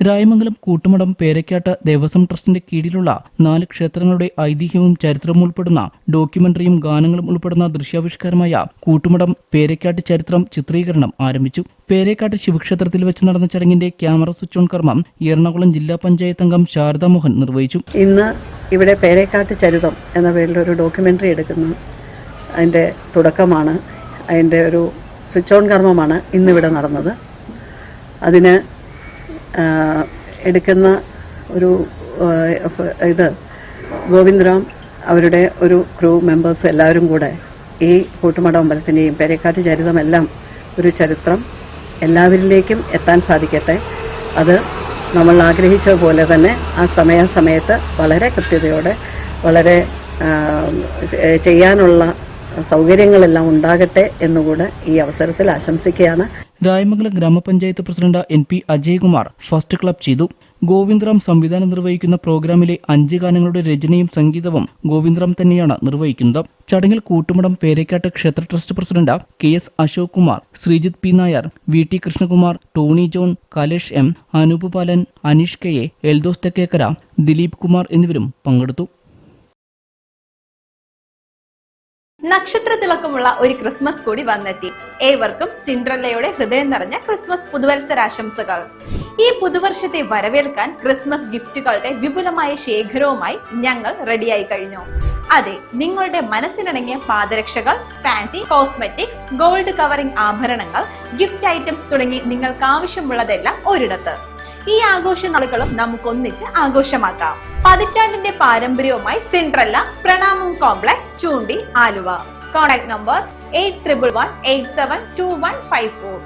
രായമംഗലം കൂട്ടുമടം പേരക്കാട്ട് ദേവസ്വം ട്രസ്റ്റിന്റെ കീഴിലുള്ള നാല് ക്ഷേത്രങ്ങളുടെ ഐതിഹ്യവും ചരിത്രവും ഉൾപ്പെടുന്ന ഡോക്യുമെന്ററിയും ഗാനങ്ങളും ഉൾപ്പെടുന്ന ദൃശ്യാവിഷ്കാരമായ കൂട്ടുമടം പേരക്കാട്ട് ചരിത്രം ചിത്രീകരണം ആരംഭിച്ചു. പേരേക്കാട്ട് ശിവക്ഷേത്രത്തിൽ വെച്ച് നടന്ന ചടങ്ങിന്റെ ക്യാമറ സ്വിച്ച് ഓൺ കർമ്മം എറണാകുളം ജില്ലാ പഞ്ചായത്ത് അംഗം ശാരദാ മോഹൻ നിർവഹിച്ചു. ഇന്ന് ഇവിടെ പേരേക്കാട്ട് ചരിതം എന്ന പേരിൽ ഒരു ഡോക്യുമെന്ററി എടുക്കുന്നു അതിന്റെ തുടക്കമാണ്. അതിന്റെ ഒരു സ്വിച്ച് ഓൺ കർമ്മമാണ് ഇന്നിവിടെ നടന്നത്. അതിന് എടുക്കുന്ന ഒരു ഇത് ഗോവിന്ദറാം അവരുടെ ഒരു ക്രൂ മെമ്പേഴ്സ് എല്ലാവരും കൂടെ ഈ കൂട്ടുമട അമ്പലത്തിന്റെയും പേരേക്കാട്ട് ചരിതമെല്ലാം ഒരു ചരിത്രം എല്ലാവരിലേക്കും എത്താൻ സാധിക്കട്ടെ. അത് നമ്മൾ ആഗ്രഹിച്ച പോലെ തന്നെ ആ സമയാസമയത്ത് വളരെ കൃത്യതയോടെ വളരെ ചെയ്യാനുള്ള സൗകര്യങ്ങളെല്ലാം ഉണ്ടാകട്ടെ എന്നുകൂടെ ഈ അവസരത്തിൽ ആശംസിക്കുകയാണ്. Rayamangalam grama panchayat president N P Ajaykumar first club ചെയ്തു. ഗോവിന്ദ്രാം സംവിധാനം നിർവഹിക്കുന്ന പ്രോഗ്രാമിലെ അഞ്ച് ഗാനങ്ങളുടെ രചനയും സംഗീതവും ഗോവിന്ദ്രാം തന്നെയാണ് നിർവഹിക്കുന്നത്. ചടങ്ങിൽ കൂട്ടുമടം പേരക്കാട്ട് ക്ഷേത്ര trust president K S Ashok Kumar Sreejith P Nair V T Krishnakumar Tony John Kalesh M Anoop Balan Aneesh K A Eldhose Thekkekara Dileep Kumar എന്നിവരും പങ്കെടുത്തു. നക്ഷത്ര തിളക്കമുള്ള ഒരു ക്രിസ്മസ് കൂടി വന്നെത്തി. ഏവർക്കും സിൻഡ്രല്ലയുടെ ഹൃദയം നിറഞ്ഞ ക്രിസ്മസ് പുതുവത്സരാശംസകൾ. ഈ പുതുവർഷത്തെ വരവേൽക്കാൻ ക്രിസ്മസ് ഗിഫ്റ്റുകളുടെ വിപുലമായ ശേഖരവുമായി ഞങ്ങൾ റെഡിയായി കഴിഞ്ഞു. അതെ നിങ്ങളുടെ മനസ്സിനിണങ്ങിയ പാദരക്ഷകൾ ഫാൻസി കോസ്മെറ്റിക് ഗോൾഡ് കവറിംഗ് ആഭരണങ്ങൾ ഗിഫ്റ്റ് ഐറ്റംസ് തുടങ്ങി നിങ്ങൾക്ക് ആവശ്യമുള്ളതെല്ലാം ഒരിടത്ത്. ഈ ആഘോഷ നാളുകളും നമുക്കൊന്നിച്ച് ആഘോഷമാക്കാം. പതിറ്റാണ്ടിന്റെ പാരമ്പര്യവുമായി Cinderella Pranamam complex Choondi Aluva. Contact number eight triple one eight seven two one five four.